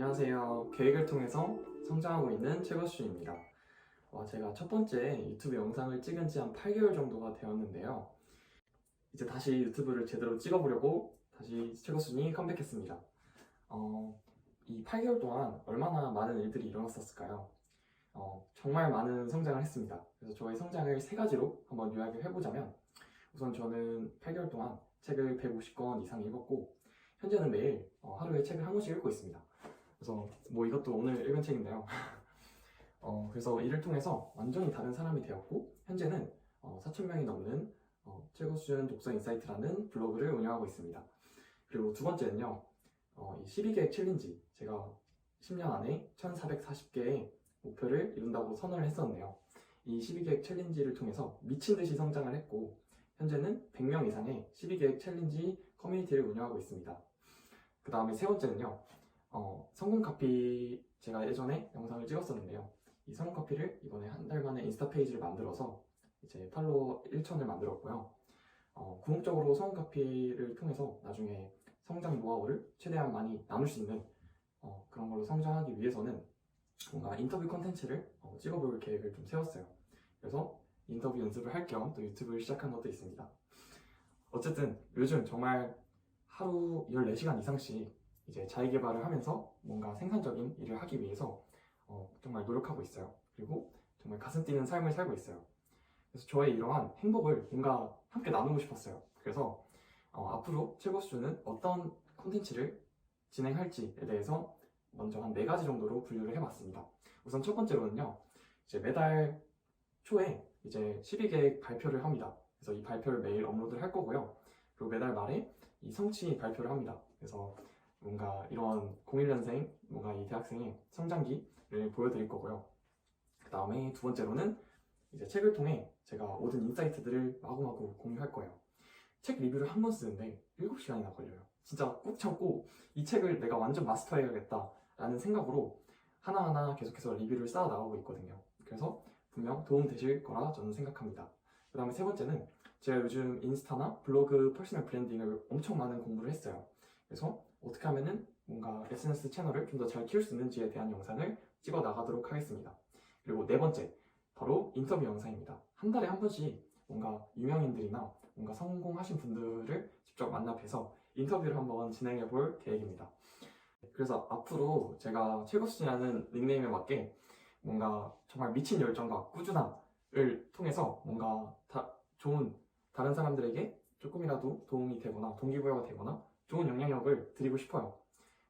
안녕하세요. 계획을 통해서 성장하고 있는 최거수입니다. 어, 제가 첫 번째 유튜브 영상을 찍은 지 한 8개월 정도가 되었는데요. 이제 다시 유튜브를 제대로 찍어보려고 다시 최거순이 컴백했습니다. 어, 이 8개월 동안 얼마나 많은 일들이 일어났었을까요? 어, 정말 많은 성장을 했습니다. 그래서 저의 성장을 세 가지로 한번 요약을 해보자면 우선 저는 8개월 동안 책을 150권 이상 읽었고 현재는 매일 어, 하루에 책을 한 권씩 읽고 있습니다. 그래서 뭐 이것도 오늘 읽은 책인데요. 어, 그래서 이를 통해서 완전히 다른 사람이 되었고 현재는 어, 4천 명이 넘는 어, 최고 수준 독서 인사이트라는 블로그를 운영하고 있습니다. 그리고 두 번째는요. 어, 이 12계획 챌린지 제가 10년 안에 1440개의 목표를 이룬다고 선언을 했었네요. 이 12계획 챌린지를 통해서 미친 듯이 성장을 했고 현재는 100명 이상의 12계획 챌린지 커뮤니티를 운영하고 있습니다. 그 다음에 세 번째는요. 어, 성공 카피 제가 예전에 영상을 찍었었는데요. 이 성공 카피를 이번에 한 달 만에 인스타 페이지를 만들어서 이제 팔로워 1천을 만들었고요. 어, 궁극적으로 성공 카피를 통해서 나중에 성장 노하우를 최대한 많이 나눌 수 있는 어, 그런 걸로 성장하기 위해서는 뭔가 인터뷰 컨텐츠를 어, 찍어볼 계획을 좀 세웠어요. 그래서 인터뷰 연습을 할 겸 또 유튜브를 시작한 것도 있습니다. 어쨌든 요즘 정말 하루 14시간 이상씩 이제 자기 개발을 하면서 뭔가 생산적인 일을 하기 위해서 어, 정말 노력하고 있어요. 그리고 정말 가슴 뛰는 삶을 살고 있어요. 그래서 저의 이러한 행복을 뭔가 함께 나누고 싶었어요. 그래서 어, 앞으로 최고 수준은 어떤 콘텐츠를 진행할지에 대해서 먼저 한 네 가지 정도로 분류를 해봤습니다. 우선 첫 번째로는요, 이제 매달 초에 이제 12계획 발표를 합니다. 그래서 이 발표를 매일 업로드를 할 거고요. 그리고 매달 말에 이 성취 발표를 합니다. 그래서 뭔가 이런 01년생, 뭔가 이 대학생의 성장기를 보여드릴 거고요. 그 다음에 두 번째로는 이제 책을 통해 제가 모든 인사이트들을 마구마구 공유할 거예요. 책 리뷰를 한 번 쓰는데 7시간이나 걸려요. 진짜 꾹 참고 이 책을 내가 완전 마스터해야겠다라는 생각으로 하나하나 계속해서 리뷰를 쌓아 나가고 있거든요. 그래서 분명 도움 되실 거라 저는 생각합니다. 그 다음에 세 번째는 제가 요즘 인스타나 블로그 퍼스널 브랜딩을 엄청 많은 공부를 했어요. 그래서 어떻게 하면은 뭔가 SNS 채널을 좀 더 잘 키울 수 있는지에 대한 영상을 찍어 나가도록 하겠습니다. 그리고 네 번째, 바로 인터뷰 영상입니다. 한 달에 한 번씩 뭔가 유명인들이나 뭔가 성공하신 분들을 직접 만나 뵈서 인터뷰를 한번 진행해 볼 계획입니다. 그래서 앞으로 제가 최고수라는 닉네임에 맞게 뭔가 정말 미친 열정과 꾸준함을 통해서 뭔가 다 좋은 다른 사람들에게 조금이라도 도움이 되거나 동기부여가 되거나 좋은 영향력을 드리고 싶어요.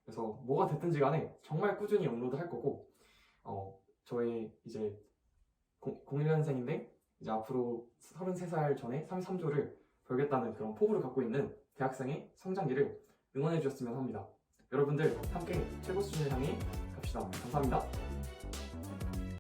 그래서 뭐가 됐든지 간에 정말 꾸준히 업로드 할 거고, 어, 저의 이제 01년생인데, 이제 앞으로 33살 전에 33조를 벌겠다는 그런 포부를 갖고 있는 대학생의 성장기를 응원해 주셨으면 합니다. 여러분들 함께 최고 수준을 향해 갑시다. 감사합니다.